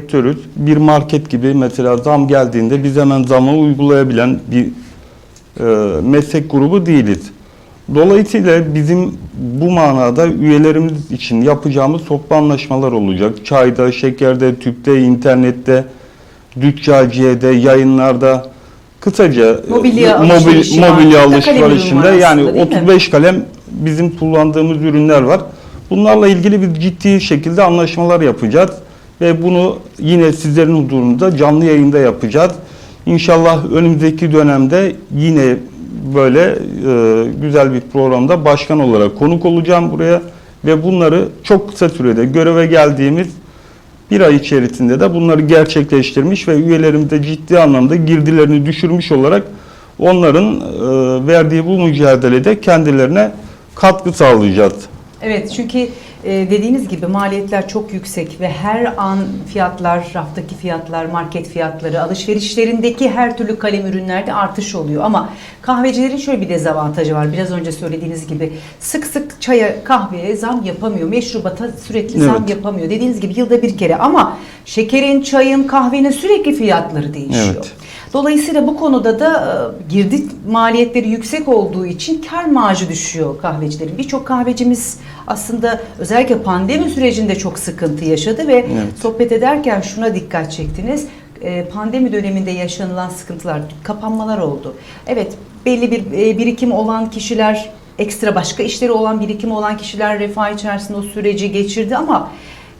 sektörüz. Bir market gibi mesela zam geldiğinde biz hemen zamı uygulayabilen bir e, meslek grubu değiliz. Dolayısıyla bizim bu manada üyelerimiz için yapacağımız toplu anlaşmalar olacak. Çayda, şekerde, tüpte, internette, dükkaciyede, yayınlarda kısaca Mobilya mobil, alışverişi var. mobilya alışverişinde yani aslında, değil mi? 35 kalem bizim kullandığımız ürünler var. Bunlarla ilgili bir ciddi şekilde anlaşmalar yapacağız ve bunu yine sizlerin huzurunda canlı yayında yapacağız. İnşallah önümüzdeki dönemde yine böyle e, güzel bir programda başkan olarak konuk olacağım buraya ve bunları çok kısa sürede göreve geldiğimiz bir ay içerisinde de bunları gerçekleştirmiş ve üyelerimize ciddi anlamda girdilerini düşürmüş olarak onların e, verdiği bu mücadelede kendilerine katkı sağlayacağız. Evet çünkü e, dediğiniz gibi maliyetler çok yüksek ve her an fiyatlar, raftaki fiyatlar, market fiyatları, alışverişlerindeki her türlü kalem ürünlerde artış oluyor. Ama kahvecilerin şöyle bir dezavantajı var. Biraz önce söylediğiniz gibi sık sık çaya, kahveye zam yapamıyor. Meşrubata sürekli zam Evet. yapamıyor. Dediğiniz gibi yılda bir kere ama şekerin, çayın, kahvenin sürekli fiyatları değişiyor. Evet. Dolayısıyla bu konuda da e, girdi maliyetleri yüksek olduğu için kar marjı düşüyor kahvecilerin. Birçok kahvecimiz aslında özellikle pandemi sürecinde çok sıkıntı yaşadı ve Evet. sohbet ederken şuna dikkat çektiniz. E, Pandemi döneminde yaşanılan sıkıntılar, kapanmalar oldu. Evet, belli bir e, birikim olan kişiler, ekstra başka işleri olan birikimi olan kişiler refah içerisinde o süreci geçirdi ama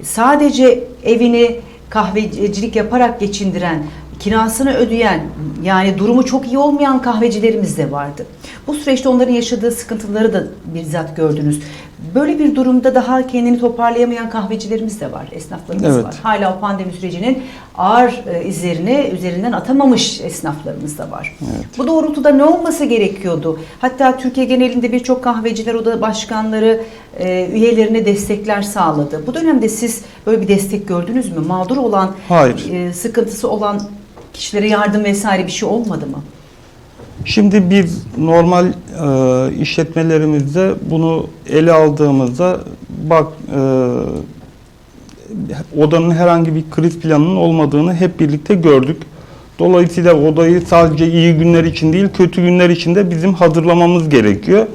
sadece evini kahvecilik yaparak geçindiren, kirasını ödeyen, yani durumu çok iyi olmayan kahvecilerimiz de vardı. Bu süreçte onların yaşadığı sıkıntıları da bizzat gördünüz. Böyle bir durumda daha kendini toparlayamayan kahvecilerimiz de var, esnaflarımız Evet. var. Hala o pandemi sürecinin ağır e, izlerini üzerinden atamamış esnaflarımız da var. Bu doğrultuda ne olması gerekiyordu? Hatta Türkiye genelinde birçok kahveciler oda başkanları e, üyelerine destekler sağladı. Bu dönemde siz böyle bir destek gördünüz mü? Mağdur olan, Hayır. e, sıkıntısı olan kişilere yardım vesaire bir şey olmadı mı? Şimdi biz normal e, işletmelerimizde bunu ele aldığımızda bak e, odanın herhangi bir kriz planının olmadığını hep birlikte gördük. Dolayısıyla odayı sadece iyi günler için değil kötü günler için de bizim hazırlamamız gerekiyor.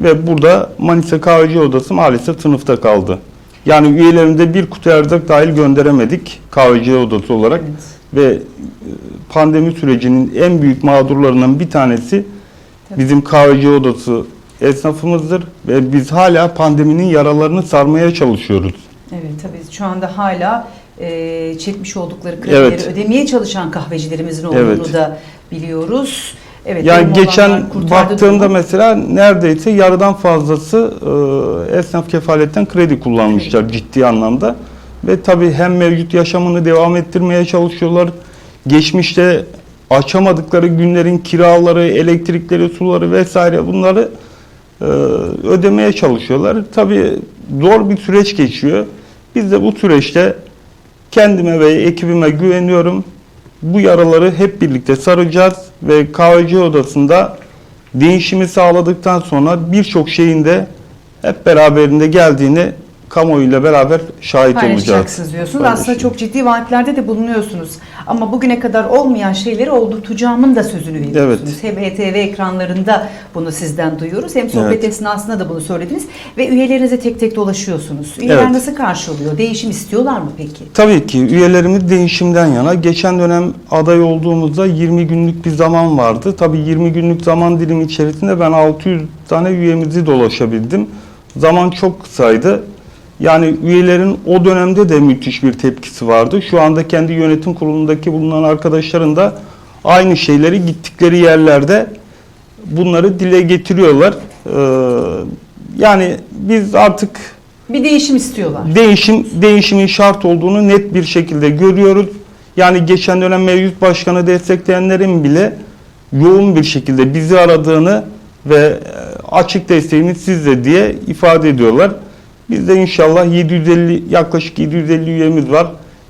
Ve burada Manisa Kahveci Odası maalesef sınıfta kaldı. Yani üyelerimize bir kutu erzak dahil gönderemedik kahveci odası olarak. Evet. Ve e, pandemi sürecinin en büyük mağdurlarından bir tanesi Tabii. bizim kahveci odası esnafımızdır ve biz hala pandeminin yaralarını sarmaya çalışıyoruz. Evet tabii şu anda hala e, çekmiş oldukları kredileri Evet. ödemeye çalışan kahvecilerimizin olduğunu Evet. da biliyoruz. Evet, Yani geçen baktığımda durumu. mesela neredeyse yarıdan fazlası e, esnaf kefaletten kredi kullanmışlar ciddi anlamda. Ve tabii hem mevcut yaşamını devam ettirmeye çalışıyorlar. Geçmişte açamadıkları günlerin kiraları, elektrikleri, suları vesaire bunları e, ödemeye çalışıyorlar. Tabii zor bir süreç geçiyor. Biz de bu süreçte kendime ve ekibime güveniyorum. Bu yaraları hep birlikte saracağız ve kahveci odasında değişimi sağladıktan sonra birçok şeyin de hep beraberinde geldiğini kamuoyuyla beraber şahit olacağız. paylaşacaksınız diyorsunuz. Aslında çok ciddi vaatlerde de bulunuyorsunuz. Ama bugüne kadar olmayan şeyleri oldurtacağımın da sözünü veriyorsunuz. Hem ETV ekranlarında bunu sizden duyuyoruz hem sohbet Evet. esnasında da bunu söylediniz. Ve üyelerinize tek tek dolaşıyorsunuz. Üyeler Evet. nasıl karşılıyor? Değişim istiyorlar mı peki? Tabii ki üyelerimiz değişimden yana. Geçen dönem aday olduğumuzda 20 günlük bir zaman vardı. Tabii 20 günlük zaman dilimi içerisinde ben 600 tane üyemizi dolaşabildim. Zaman çok kısaydı. Yani üyelerin o dönemde de müthiş bir tepkisi vardı. Şu anda kendi yönetim kurulundaki bulunan arkadaşların da aynı şeyleri gittikleri yerlerde bunları dile getiriyorlar. Ee, yani biz artık Bir değişim istiyorlar. değişim değişimin şart olduğunu net bir şekilde görüyoruz. Yani geçen dönem mevcut başkanı destekleyenlerin bile yoğun bir şekilde bizi aradığını ve e, açık desteğimiz sizde diye ifade ediyorlar. Biz de inşallah 750 yaklaşık 750 üyemiz var.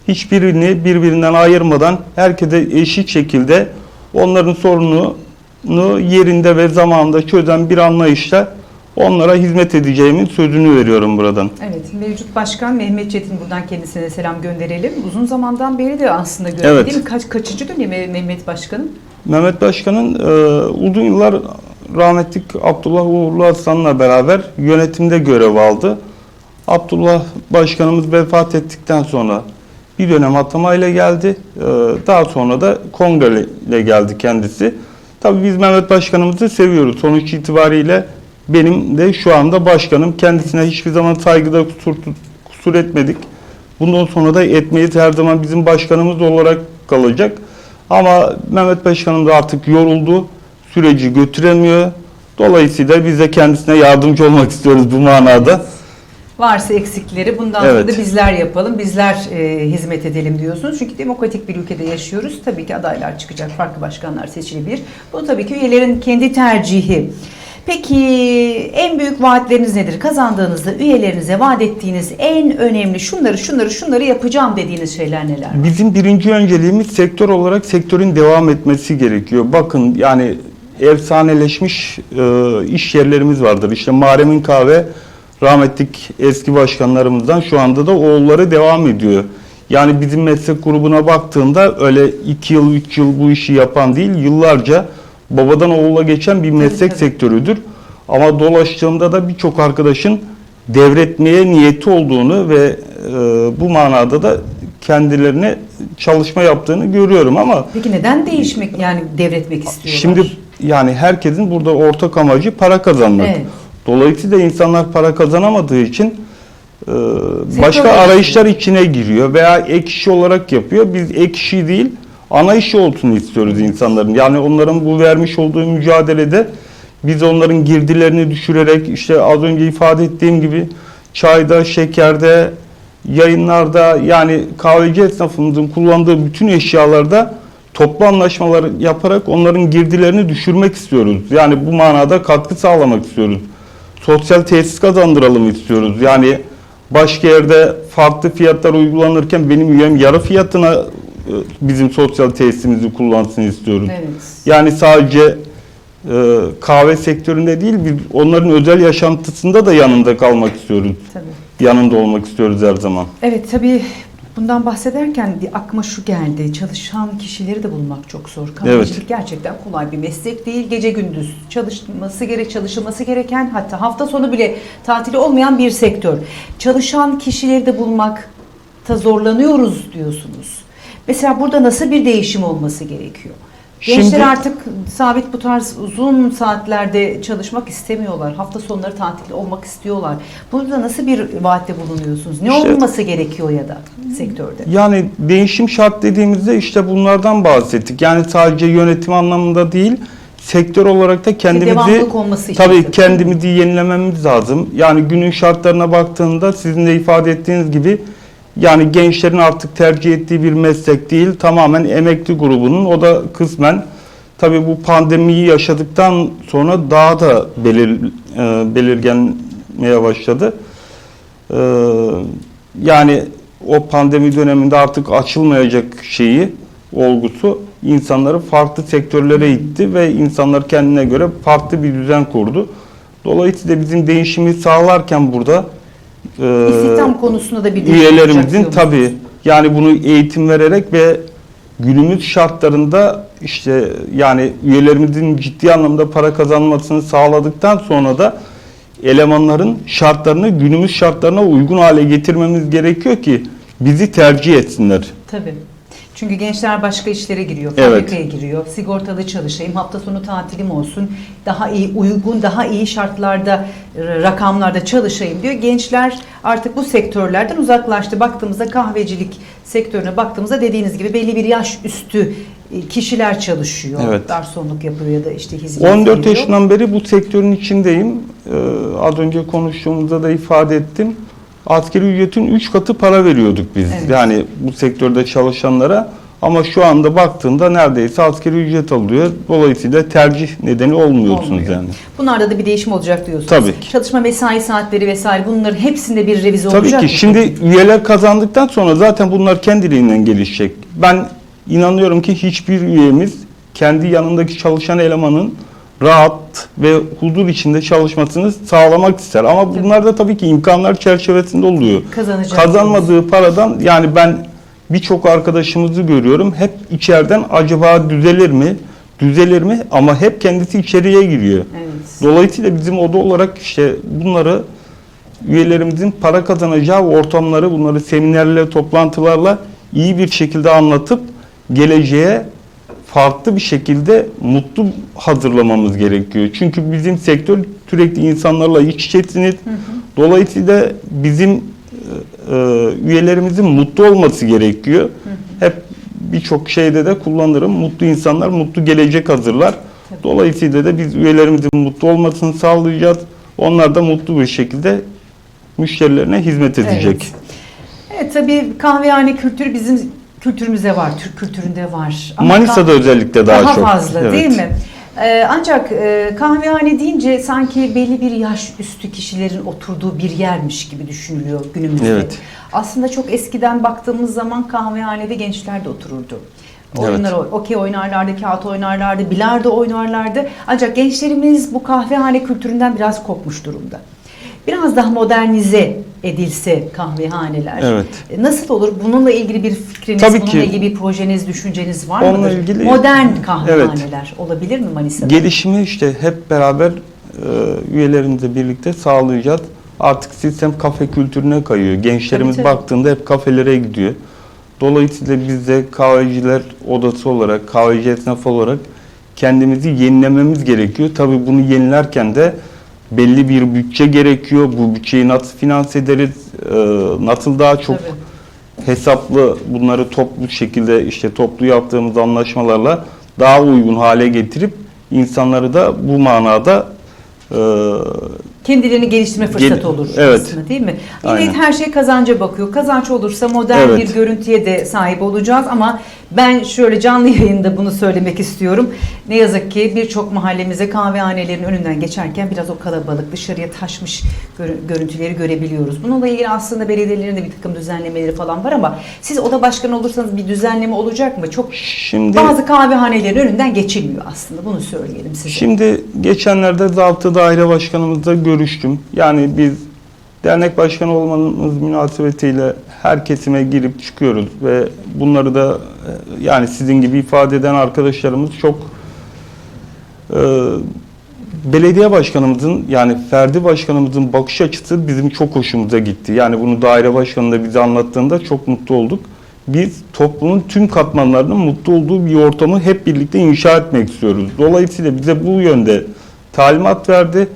Hiçbirini birbirinden ayırmadan herkese eşit şekilde onların sorununu yerinde ve zamanında çözen bir anlayışla onlara hizmet edeceğimin sözünü veriyorum buradan. Evet, mevcut başkan Mehmet Çetin buradan kendisine selam gönderelim. Uzun zamandan beri de aslında görev Evet. değil mi? Kaç, kaçıncı dönemi Mehmet Başkan'ın? Mehmet Başkan'ın e, uzun yıllar rahmetlik Abdullah Uğurlu Aslan'la beraber yönetimde görev aldı. Abdullah Başkanımız vefat ettikten sonra bir dönem atamayla geldi. E, daha sonra da kongreyle geldi kendisi. Tabii biz Mehmet Başkanımızı seviyoruz. Sonuç itibariyle benim de şu anda başkanım. Kendisine hiçbir zaman saygıda kusur, kusur etmedik. Bundan sonra da etmeyiz. Her zaman bizim başkanımız olarak kalacak. Ama Mehmet Başkanım da artık yoruldu. Süreci götüremiyor. Dolayısıyla biz de kendisine yardımcı olmak istiyoruz bu manada. Varsa eksikleri bundan sonra Evet. da bizler yapalım, bizler e, hizmet edelim diyorsunuz. Çünkü demokratik bir ülkede yaşıyoruz. Tabii ki adaylar çıkacak, farklı başkanlar seçilebilir. Bu tabii ki üyelerin kendi tercihi. Peki en büyük vaatleriniz nedir? Kazandığınızda üyelerinize vaat ettiğiniz en önemli şunları şunları şunları yapacağım dediğiniz şeyler neler? var? Bizim birinci önceliğimiz sektör olarak sektörün devam etmesi gerekiyor. Bakın yani efsaneleşmiş e, iş yerlerimiz vardır. İşte Maremin Kahve rahmetlik eski başkanlarımızdan şu anda da oğulları devam ediyor. Yani bizim meslek grubuna baktığında öyle 2 yıl 3 yıl bu işi yapan değil yıllarca babadan oğula geçen bir meslek tabii. sektörüdür. Ama dolaştığımda da birçok arkadaşın devretmeye niyeti olduğunu ve e, bu manada da kendilerine çalışma yaptığını görüyorum ama Peki neden değişmek yani devretmek istiyorlar? şimdi yani herkesin burada ortak amacı para kazanmak. Evet. Dolayısıyla insanlar para kazanamadığı için e, başka arayışlar içine giriyor veya ek işi olarak yapıyor. Biz ek işi değil ana işi olsun istiyoruz insanların. Yani onların bu vermiş olduğu mücadelede biz onların girdilerini düşürerek işte az önce ifade ettiğim gibi çayda, şekerde, yayınlarda yani kahveci esnafımızın kullandığı bütün eşyalarda toplu anlaşmalar yaparak onların girdilerini düşürmek istiyoruz. Yani bu manada katkı sağlamak istiyoruz. Sosyal tesis kazandıralım istiyoruz. Yani başka yerde farklı fiyatlar uygulanırken benim üyem yarı fiyatına e, bizim sosyal tesisimizi kullansın istiyoruz. Evet. Yani sadece e, kahve sektöründe değil, biz onların özel yaşantısında da yanında kalmak istiyoruz. Tabii. Yanında olmak istiyoruz her zaman. Evet tabii bundan bahsederken bir aklıma şu geldi. Çalışan kişileri de bulmak çok zor. Kahvecilik gerçekten kolay bir meslek değil. Gece gündüz çalışması gerek, çalışılması gereken hatta hafta sonu bile tatili olmayan bir sektör. Çalışan kişileri de bulmakta zorlanıyoruz diyorsunuz. Mesela burada nasıl bir değişim olması gerekiyor? Gençler Şimdi- artık sabit bu tarz uzun saatlerde çalışmak istemiyorlar. Hafta sonları tatil olmak istiyorlar. Burada nasıl bir vaatte bulunuyorsunuz? Ne İşte- olması gerekiyor ya da sektörde? Yani değişim şart dediğimizde işte bunlardan bahsettik. Yani sadece yönetim anlamında değil, sektör olarak da kendimizi tabii. kendimizi yenilememiz lazım. Yani günün şartlarına baktığında sizin de ifade ettiğiniz gibi yani gençlerin artık tercih ettiği bir meslek değil, tamamen emekli grubunun o da kısmen tabii bu pandemiyi yaşadıktan sonra daha da belir, e, belirgenmeye başladı. Ee, yani o pandemi döneminde artık açılmayacak şeyi, olgusu insanları farklı sektörlere itti ve insanlar kendine göre farklı bir düzen kurdu. Dolayısıyla bizim değişimi sağlarken burada e, İstihdam konusunda da bir üyelerimizin tabii yani bunu eğitim vererek ve günümüz şartlarında işte yani üyelerimizin ciddi anlamda para kazanmasını sağladıktan sonra da elemanların şartlarını günümüz şartlarına uygun hale getirmemiz gerekiyor ki bizi tercih etsinler. Tabii. Çünkü gençler başka işlere giriyor, Evet. fabrikaya giriyor, sigortalı çalışayım, hafta sonu tatilim olsun, daha iyi, uygun, daha iyi şartlarda, r- rakamlarda çalışayım diyor. Gençler artık bu sektörlerden uzaklaştı. Baktığımızda kahvecilik sektörüne baktığımızda dediğiniz gibi belli bir yaş üstü e, kişiler çalışıyor. Evet. Garsonluk yapıyor ya da işte hizmet 14 veriyor. yaşından beri bu sektörün içindeyim. Ee, az önce konuştuğumuzda da ifade ettim. Asgari ücretin 3 katı para veriyorduk biz. Evet. Yani bu sektörde çalışanlara. Ama şu anda baktığında neredeyse asgari ücret alıyor. Dolayısıyla tercih nedeni olmuyorsunuz Olmuyor. yani. Bunlarda da bir değişim olacak diyorsunuz. Tabii ki. Çalışma mesai saatleri vesaire bunların hepsinde bir revize Tabii olacak ki mı? şimdi üyeler kazandıktan sonra zaten bunlar kendiliğinden gelişecek. Ben inanıyorum ki hiçbir üyemiz kendi yanındaki çalışan elemanın rahat ve huzur içinde çalışmasını sağlamak ister. Ama bunlar da tabii ki imkanlar çerçevesinde oluyor. Kazanacak. Kazanmadığı paradan yani ben birçok arkadaşımızı görüyorum. Hep içeriden acaba düzelir mi? Düzelir mi? Ama hep kendisi içeriye giriyor. Evet. Dolayısıyla bizim oda olarak işte bunları üyelerimizin para kazanacağı ortamları bunları seminerle, toplantılarla iyi bir şekilde anlatıp geleceğe farklı bir şekilde mutlu hazırlamamız gerekiyor. Çünkü bizim sektör sürekli insanlarla iç içesiniz. Dolayısıyla bizim e, e, üyelerimizin mutlu olması gerekiyor. Hep birçok şeyde de kullanırım. Mutlu insanlar mutlu gelecek hazırlar. Dolayısıyla da biz üyelerimizin mutlu olmasını sağlayacağız. Onlar da mutlu bir şekilde müşterilerine hizmet edecek. Evet. Evet tabii kahvehane kültürü bizim kültürümüzde var, Türk kültüründe var. Ama Manisa'da kah- özellikle daha, daha çok. fazla Evet. değil mi? Ee, ancak e, kahvehane deyince sanki belli bir yaş üstü kişilerin oturduğu bir yermiş gibi düşünülüyor günümüzde. Evet. Aslında çok eskiden baktığımız zaman kahvehanede gençler de otururdu. Evet. Oyunlar, okey oynarlardı, kağıt oynarlardı, bilardo oynarlardı. Ancak gençlerimiz bu kahvehane kültüründen biraz kopmuş durumda. Biraz daha modernize edilse kahvehaneler. Evet. E, Nasıl olur? Bununla ilgili bir fikriniz, Tabii bununla ki. ilgili bir projeniz, düşünceniz var Onunla mıdır? ilgili- Modern kahvehaneler olabilir mi Manisa'da? Gelişimi işte hep beraber e, üyelerimizle birlikte sağlayacağız. Artık sistem kafe kültürüne kayıyor. Gençlerimiz Tabii, tabii. baktığında hep kafelere gidiyor. Dolayısıyla biz de kahveciler odası olarak, kahveci esnafı olarak kendimizi yenilememiz gerekiyor. Tabii bunu yenilerken de belli bir bütçe gerekiyor. Bu bütçeyi nasıl finanse ederiz? e, nasıl daha çok Tabii. hesaplı bunları toplu şekilde işte toplu yaptığımız anlaşmalarla daha uygun hale getirip insanları da bu manada e, Kendilerini geliştirme fırsatı Gel- olur evet. aslında değil mi? Yine Aynen. her şey kazanca bakıyor. Kazanç olursa modern Evet. bir görüntüye de sahip olacağız ama ben şöyle canlı yayında bunu söylemek istiyorum. Ne yazık ki birçok mahallemize kahvehanelerin önünden geçerken biraz o kalabalık dışarıya taşmış gör- görüntüleri görebiliyoruz. Bununla ilgili aslında belediyelerin de bir takım düzenlemeleri falan var ama siz oda başkanı olursanız bir düzenleme olacak mı? Çok şimdi bazı kahvehanelerin önünden geçilmiyor aslında. Bunu söyleyelim size. şimdi geçenlerde zabıta daire başkanımızla görüştüm. Yani biz dernek başkanı olmamız münasebetiyle her kesime girip çıkıyoruz ve bunları da e, yani sizin gibi ifade eden arkadaşlarımız çok e, belediye başkanımızın yani Ferdi başkanımızın bakış açısı bizim çok hoşumuza gitti. Yani bunu daire başkanı da bize anlattığında çok mutlu olduk. Biz toplumun tüm katmanlarının mutlu olduğu bir ortamı hep birlikte inşa etmek istiyoruz. Dolayısıyla bize bu yönde talimat verdi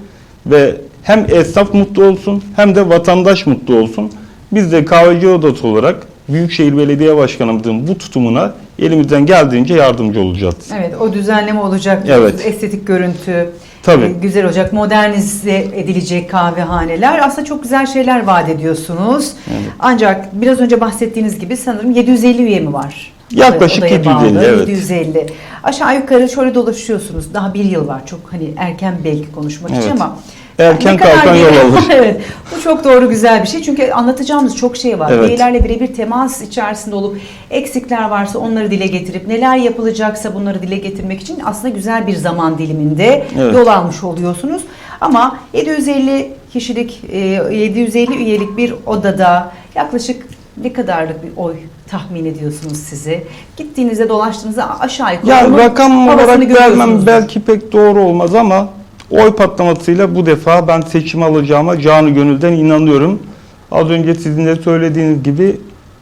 ve hem esnaf mutlu olsun hem de vatandaş mutlu olsun. Biz de kahveci odası olarak Büyükşehir Belediye Başkanımızın bu tutumuna elimizden geldiğince yardımcı olacağız. Evet o düzenleme olacak. Evet. Estetik görüntü Tabii. e, güzel olacak. Modernize edilecek kahvehaneler. Aslında çok güzel şeyler vaat ediyorsunuz. Ancak biraz önce bahsettiğiniz gibi sanırım 750 üye mi var? Yaklaşık Odaya 750, bağlı, evet. 750. Aşağı yukarı şöyle dolaşıyorsunuz. Daha bir yıl var. Çok hani erken belki konuşmak için Evet. ama Erken ne kadar kalkan yol alır. evet. Bu çok doğru güzel bir şey. Çünkü anlatacağımız çok şey var. Evet. Üyelerle birebir temas içerisinde olup eksikler varsa onları dile getirip neler yapılacaksa bunları dile getirmek için aslında güzel bir zaman diliminde Evet. yol almış oluyorsunuz. Ama 750 kişilik, e, 750 üyelik bir odada yaklaşık ne kadarlık bir oy tahmin ediyorsunuz sizi? Gittiğinizde dolaştığınızda aşağı yukarı Ya rakam olarak vermem belki pek doğru olmaz ama oy patlamasıyla bu defa ben seçim alacağıma canı gönülden inanıyorum. Az önce sizin de söylediğiniz gibi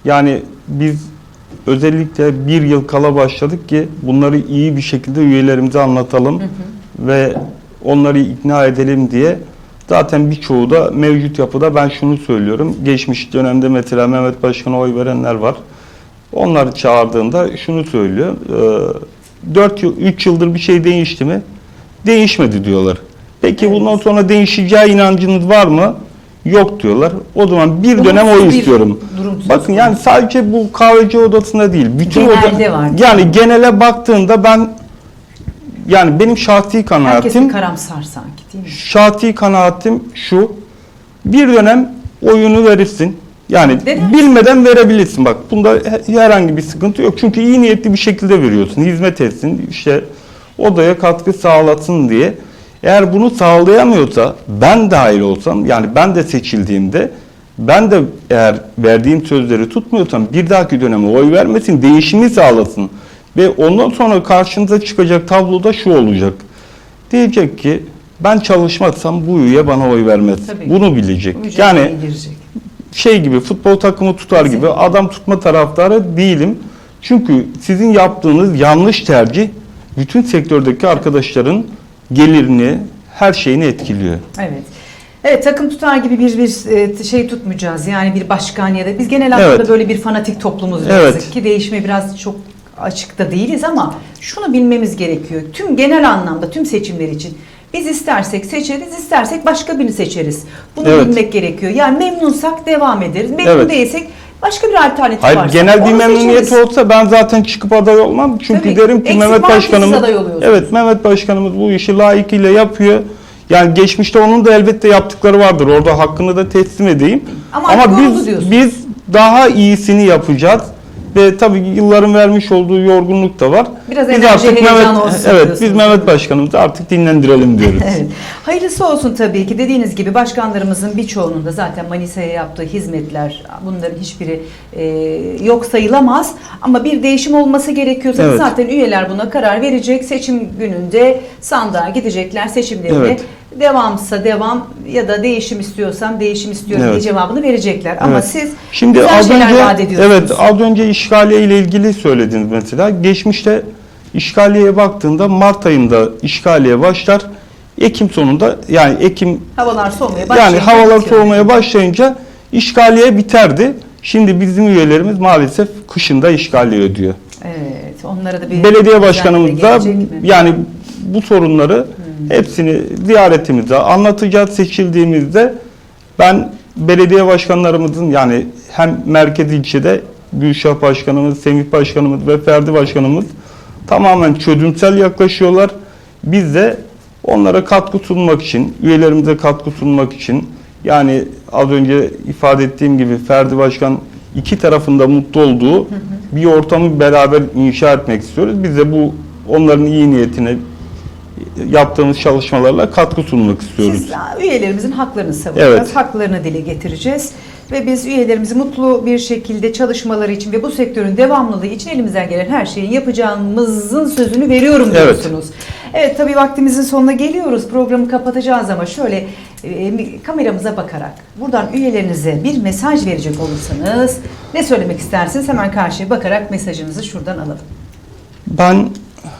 yani biz özellikle bir yıl kala başladık ki bunları iyi bir şekilde üyelerimize anlatalım ve onları ikna edelim diye. Zaten birçoğu da mevcut yapıda ben şunu söylüyorum. Geçmiş dönemde mesela Mehmet Başkan'a oy verenler var. Onları çağırdığında şunu söylüyor. 4 yıl, 3 yıldır bir şey değişti mi? Değişmedi diyorlar. Peki Evet. bundan sonra değişeceği inancınız var mı? Yok diyorlar. O zaman bir dönem Umutsuz oy istiyorum. Bakın yani sadece bu kahveci odasında değil. Bütün Genelde var. Yani genele baktığında ben yani benim şahsi Herkes kanaatim bir karamsar sanki değil mi? şahsi kanaatim şu. Bir dönem oyunu verirsin. Yani Neden? bilmeden verebilirsin. Bak bunda he- herhangi bir sıkıntı yok. Çünkü iyi niyetli bir şekilde veriyorsun. Hizmet etsin. İşte odaya katkı sağlasın diye. Eğer bunu sağlayamıyorsa ben dahil olsam yani ben de seçildiğimde ben de eğer verdiğim sözleri tutmuyorsam bir dahaki döneme oy vermesin, değişimi sağlasın. Ve ondan sonra karşınıza çıkacak tabloda şu olacak. Diyecek ki ben çalışmazsam bu üye bana oy vermez. Tabii. Bunu bilecek. Yani girecek. şey gibi futbol takımı tutar gibi Kesinlikle. adam tutma taraftarı değilim. Çünkü sizin yaptığınız yanlış tercih bütün sektördeki arkadaşların gelirini, her şeyini etkiliyor. Evet. Evet takım tutar gibi bir bir e, şey tutmayacağız. Yani bir başkan ya da biz genel anlamda Evet. böyle bir fanatik toplumuz Evet. yazık ki değişime biraz çok açıkta değiliz ama şunu bilmemiz gerekiyor. Tüm genel anlamda tüm seçimler için biz istersek seçeriz, istersek başka birini seçeriz. Bunu Evet. bilmek gerekiyor. Yani memnunsak devam ederiz. Memnun Evet. değilsek başka bir alternatif Hayır varsa genel bir onu memnuniyet seçeriz. olsa ben zaten çıkıp aday olmam. Çünkü Tabii. derim ki Eksik Mehmet var ki siz Başkanımız aday oluyorsunuz. Evet Mehmet Başkanımız bu işi layıkıyla yapıyor. Yani geçmişte onun da elbette yaptıkları vardır. Orada hakkını da teslim edeyim. Ama artık oldu biz diyorsun. biz daha iyisini yapacağız. Ve tabii yılların vermiş olduğu yorgunluk da var. Biraz biz artık Mehmet, olsun evet biz Mehmet Başkanımızı artık dinlendirelim diyoruz. Evet. Hayırlısı olsun tabii ki. Dediğiniz gibi başkanlarımızın birçoğunun da zaten Manisa'ya yaptığı hizmetler bunların hiçbiri e, yok sayılamaz. Ama bir değişim olması gerekiyorsa Evet. zaten üyeler buna karar verecek. Seçim gününde sandığa gidecekler seçimlerini. Evet. Devamsa devam ya da değişim istiyorsam değişim istiyorum Evet. diye cevabını verecekler. Ama Evet. siz Şimdi güzel az önce vaat ediyorsunuz. evet az önce işgaliye ile ilgili söylediniz mesela. Geçmişte işgaliyeye baktığında Mart ayında işgaliye başlar. Ekim sonunda yani Ekim Havalar soğumaya yani başlayınca havalar bitiyor. soğumaya başlayınca işgaliye biterdi. Şimdi bizim üyelerimiz maalesef kışında işgaliye ödüyor. Evet. Onlara da bir Belediye başkanımız da yani bu sorunları hepsini ziyaretimizde anlatacağız seçildiğimizde ben belediye başkanlarımızın yani hem merkez ilçede Gülşah Başkanımız, Semih Başkanımız ve Ferdi Başkanımız tamamen çözümsel yaklaşıyorlar. Biz de onlara katkı sunmak için, üyelerimize katkı sunmak için yani az önce ifade ettiğim gibi Ferdi Başkan iki tarafında mutlu olduğu bir ortamı beraber inşa etmek istiyoruz. Biz de bu onların iyi niyetine yaptığımız çalışmalarla katkı sunmak istiyoruz. Siz üyelerimizin haklarını savunacağız, Evet. haklarını dile getireceğiz ve biz üyelerimizi mutlu bir şekilde çalışmaları için ve bu sektörün devamlılığı için elimizden gelen her şeyi yapacağımızın sözünü veriyorum Evet. diyorsunuz. Evet tabii vaktimizin sonuna geliyoruz. Programı kapatacağız ama şöyle e, kameramıza bakarak buradan üyelerinize bir mesaj verecek olursanız ne söylemek istersiniz? Hemen karşıya bakarak mesajınızı şuradan alalım. Ben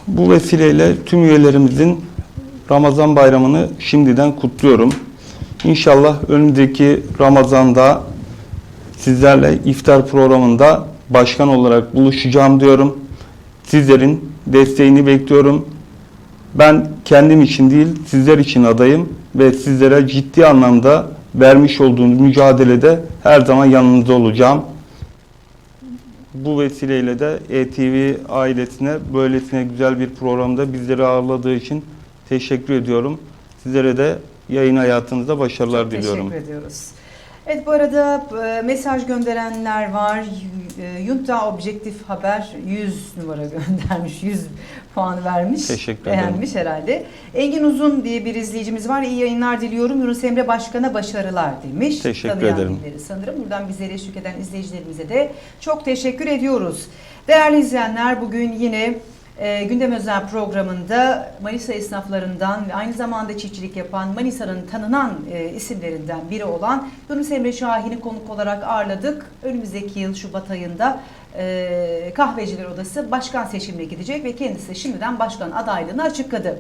bu vesileyle tüm üyelerimizin Ramazan bayramını şimdiden kutluyorum. İnşallah önümüzdeki Ramazan'da sizlerle iftar programında başkan olarak buluşacağım diyorum. Sizlerin desteğini bekliyorum. Ben kendim için değil, sizler için adayım ve sizlere ciddi anlamda vermiş olduğunuz mücadelede her zaman yanınızda olacağım. Bu vesileyle de ETV ailesine böylesine güzel bir programda bizleri ağırladığı için teşekkür ediyorum. Sizlere de yayın hayatınızda başarılar diliyorum. Teşekkür ediyoruz. Evet bu arada e, mesaj gönderenler var. E, Yunta Objektif Haber 100 numara göndermiş. 100 puan vermiş. Teşekkür ederim. Beğenmiş herhalde. Engin Uzun diye bir izleyicimiz var. İyi yayınlar diliyorum. Yunus Emre Başkan'a başarılar demiş. Teşekkür Tanıyan ederim. birileri sanırım. Buradan bizlere eşlik eden izleyicilerimize de çok teşekkür ediyoruz. Değerli izleyenler bugün yine e, Gündem Özel programında Manisa esnaflarından ve aynı zamanda çiftçilik yapan Manisa'nın tanınan e, isimlerinden biri olan Yunus Emre Şahin'i konuk olarak ağırladık. Önümüzdeki yıl Şubat ayında e, Kahveciler Odası başkan seçimine gidecek ve kendisi de şimdiden başkan adaylığını açıkladı.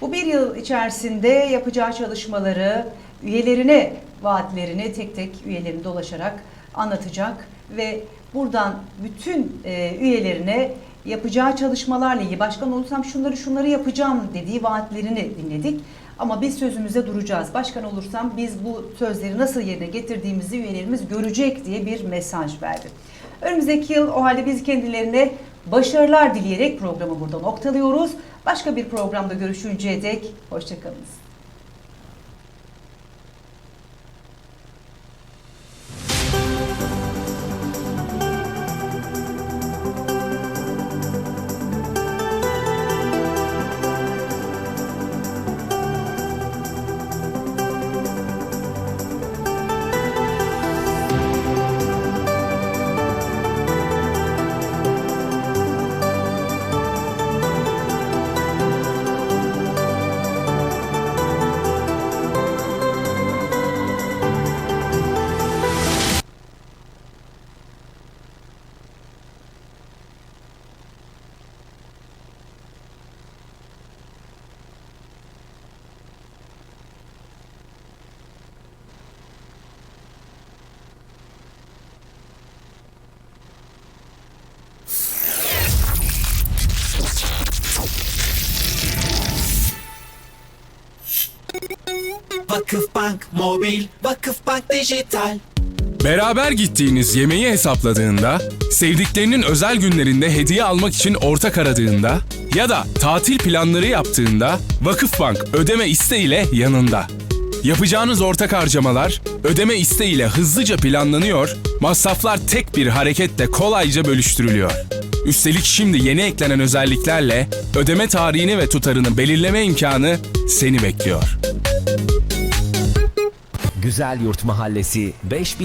Bu bir yıl içerisinde yapacağı çalışmaları, üyelerine vaatlerini tek tek üyelerini dolaşarak anlatacak ve buradan bütün e, üyelerine yapacağı çalışmalarla ilgili başkan olursam şunları şunları yapacağım dediği vaatlerini dinledik. Ama biz sözümüze duracağız. Başkan olursam biz bu sözleri nasıl yerine getirdiğimizi üyelerimiz görecek diye bir mesaj verdi. Önümüzdeki yıl o halde biz kendilerine başarılar dileyerek programı burada noktalıyoruz. Başka bir programda görüşünceye dek hoşçakalınız. Vakıfbank Mobil, Vakıfbank Dijital. Beraber gittiğiniz yemeği hesapladığında, sevdiklerinin özel günlerinde hediye almak için ortak aradığında ya da tatil planları yaptığında Vakıfbank ödeme isteğiyle yanında. Yapacağınız ortak harcamalar ödeme isteğiyle hızlıca planlanıyor, masraflar tek bir hareketle kolayca bölüştürülüyor. Üstelik şimdi yeni eklenen özelliklerle ödeme tarihini ve tutarını belirleme imkanı seni bekliyor. Güzel Yurt Mahallesi 5000